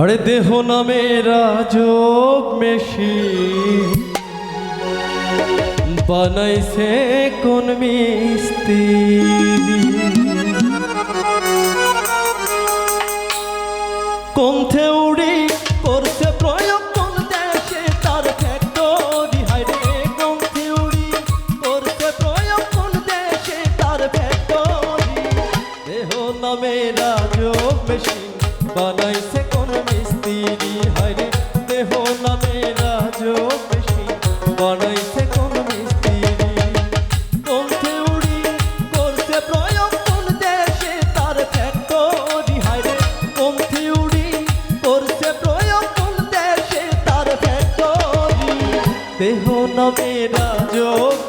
আরে দেহ নামে রাজব মেশি। বানাইছে কোন মিস্ত্রি। দেহ নামে রাজব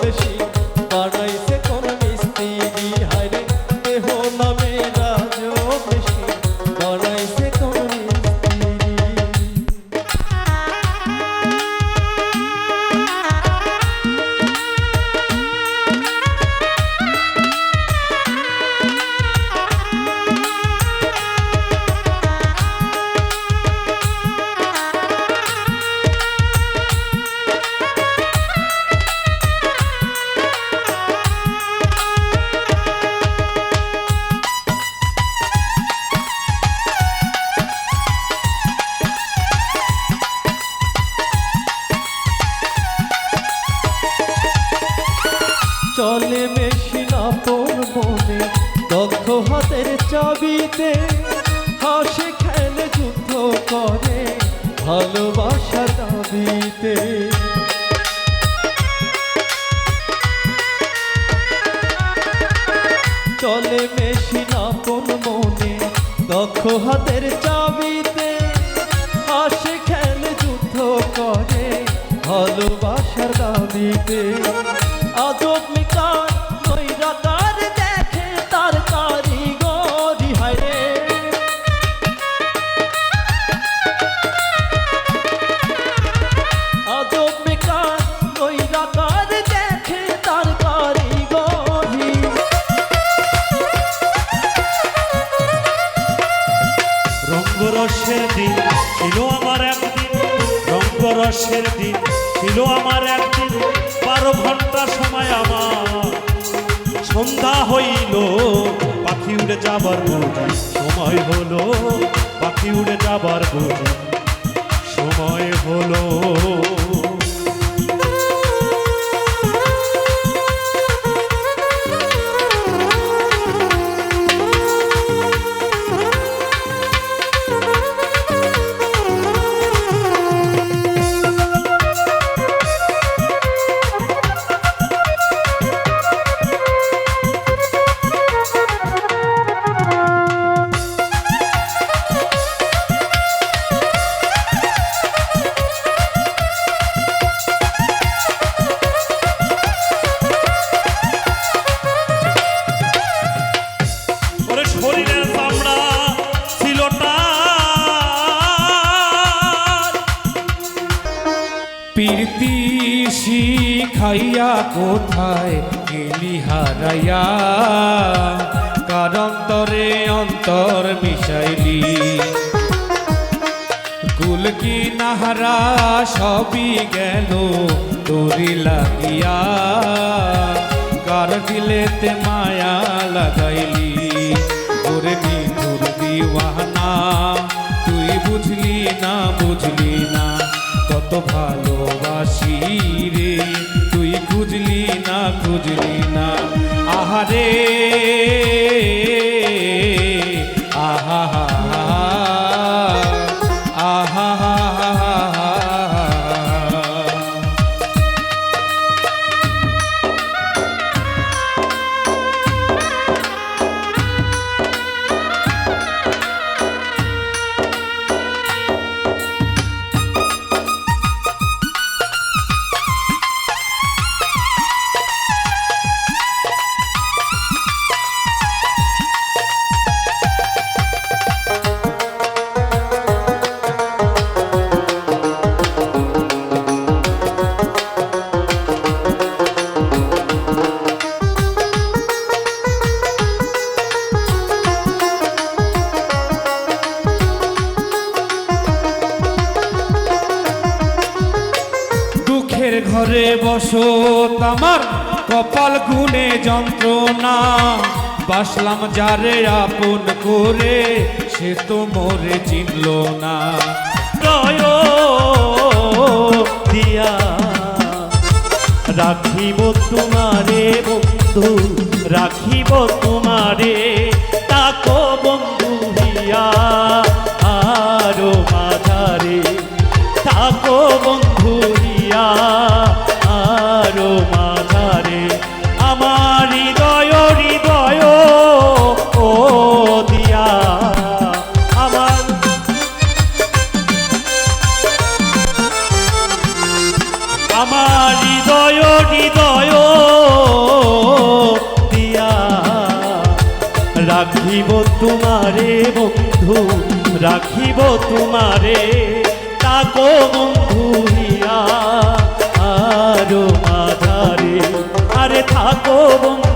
চলে মেশিন মনে, দক্ষ হাতের চাবিতে হাসে খেলে যুদ্ধ করে ভালোবাসা দাবিতে। চলে মেশিন মনে, দক্ষ হাতের চাবিতে হাসে খেলে যুদ্ধ করে ভালোবাসার দাবিতে। রঙ্গরসের দিন ছিল আমার একদিন, বারো ঘণ্টা সময় আমার। সন্ধ্যা হইল, পাখি উড়ে যাবার বুঝি। সময় হলো, পাখি উড়ে যাবার বুঝি। সময় হলো প্রীতি শিখাইয়া কোথায় গেলি হারাইয়া? কার অন্তরে অন্তর মিশাইলি? কুল কি নাহারা সবই গেল তোরি লাগিয়া? কার দিলেতে মায়া লাগাইলি? ওরে নিঠুর দিওয়ানা, তুই বুঝলি না বুঝলি? কত ভালোবাসি রে। তুই খুঁজলি না খুঁজলি না আহারে। দুঃখের ঘরে বসত, আমার কপাল গুনে যন্ত্রণা। বাসলাম যারে আপন করে, সে তো মোরে চিনল না। দিয়া রাখিব তোমারে বন্ধু, রাখিব তোমারে। তাকো বন্ধু হৃদয় হৃদয়, দিয়া। রাখিব তোমারে বন্ধু, রাখিব তোমারে, তাকো বন্ধু আরও মাঝারে, আরে থাকো বন্ধু